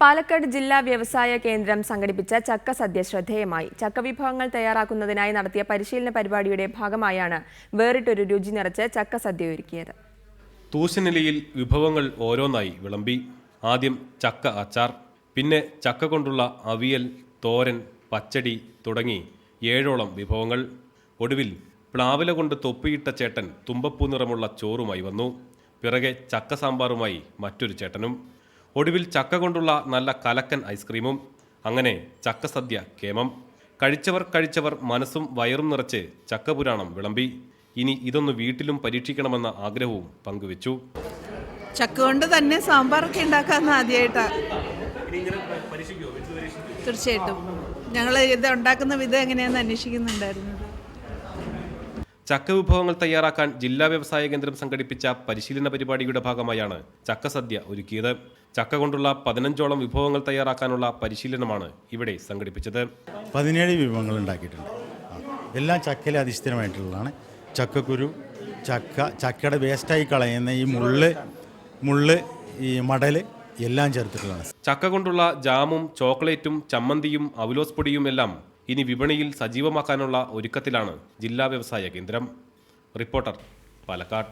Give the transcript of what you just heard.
പാലക്കാട് ജില്ലാ വ്യവസായ കേന്ദ്രം സംഘടിപ്പിച്ച ചക്ക സദ്യ ശ്രദ്ധേയമായി. ചക്ക വിഭവങ്ങൾ തയ്യാറാക്കുന്നതിനായി നടത്തിയ പരിശീലന പരിപാടിയുടെ ഭാഗമായാണ് വേറിട്ടൊരു രുചി നിറച്ച് ചക്ക സദ്യ ഒരുക്കിയത്. തൂശനിലയിൽ വിഭവങ്ങൾ ഓരോന്നായി വിളമ്പി. ആദ്യം ചക്ക അച്ചാർ പിന്നെ ചക്ക കൊണ്ടുള്ള അവിയൽ തോരൻ പച്ചടി തുടങ്ങി ഏഴോളം വിഭവങ്ങൾ. ഒടുവിൽ പ്ലാവില കൊണ്ട് തൊപ്പിയിട്ട ചേട്ടൻ തുമ്പപ്പൂ നിറമുള്ള ചോറുമായി വന്നു. പിറകെ ചക്ക സാമ്പാറുമായി മറ്റൊരു ചേട്ടനും. ഒടുവിൽ ചക്ക കൊണ്ടുള്ള നല്ല കലക്കൻ ഐസ്ക്രീമും അങ്ങനെ ചക്ക സദ്യ കേമം. കഴിച്ചവർ കഴിച്ചവർ മനസ്സും വയറും നിറച്ച് ചക്കപുരാണം വിളമ്പി. ഇനി ഇതൊന്ന് വീട്ടിലും പരീക്ഷിക്കണമെന്ന ആഗ്രഹവും പങ്കുവച്ചു. ചക്ക കൊണ്ട് തന്നെ സാമ്പാറൊക്കെ ഉണ്ടാക്കാന്ന് ആദ്യമായിട്ടാണ് തീർച്ചയായിട്ടും. ഞങ്ങൾ ഇത് ഉണ്ടാക്കുന്ന വിധം എങ്ങനെയാണെന്ന് അന്വേഷിക്കുന്നുണ്ടായിരുന്നത് ചക്ക വിഭവങ്ങൾ തയ്യാറാക്കാൻ ജില്ലാ വ്യവസായ കേന്ദ്രം സംഘടിപ്പിച്ച പരിശീലന പരിപാടിയുടെ ഭാഗമായാണ് ചക്ക സദ്യ ഒരുക്കിയത്. ചക്ക കൊണ്ടുള്ള പതിനഞ്ചോളം വിഭവങ്ങൾ തയ്യാറാക്കാനുള്ള പരിശീലനമാണ് ഇവിടെ സംഘടിപ്പിച്ചത്. പതിനേഴ് വിഭവങ്ങൾ ഉണ്ടാക്കിയിട്ടുണ്ട്. എല്ലാം ചക്കയിലെ അധിഷ്ഠിതമായിട്ടുള്ളതാണ്. ചക്കക്കുരു ചക്ക ചക്കയുടെ വേസ്റ്റായി കളയുന്ന ഈ മുള്ള് മുള്ള് ഈ മടൽ എല്ലാം ചേർത്തിട്ടുള്ളതാണ്. ചക്ക കൊണ്ടുള്ള ജാമും ചോക്ലേറ്റും ചമ്മന്തിയും അവലോസ് പൊടിയും എല്ലാം ഇനി വിപണിയിൽ സജീവമാക്കാനുള്ള ഒരുക്കത്തിലാണ് ജില്ലാ വ്യവസായ കേന്ദ്രം. റിപ്പോർട്ടർ പാലക്കാട്.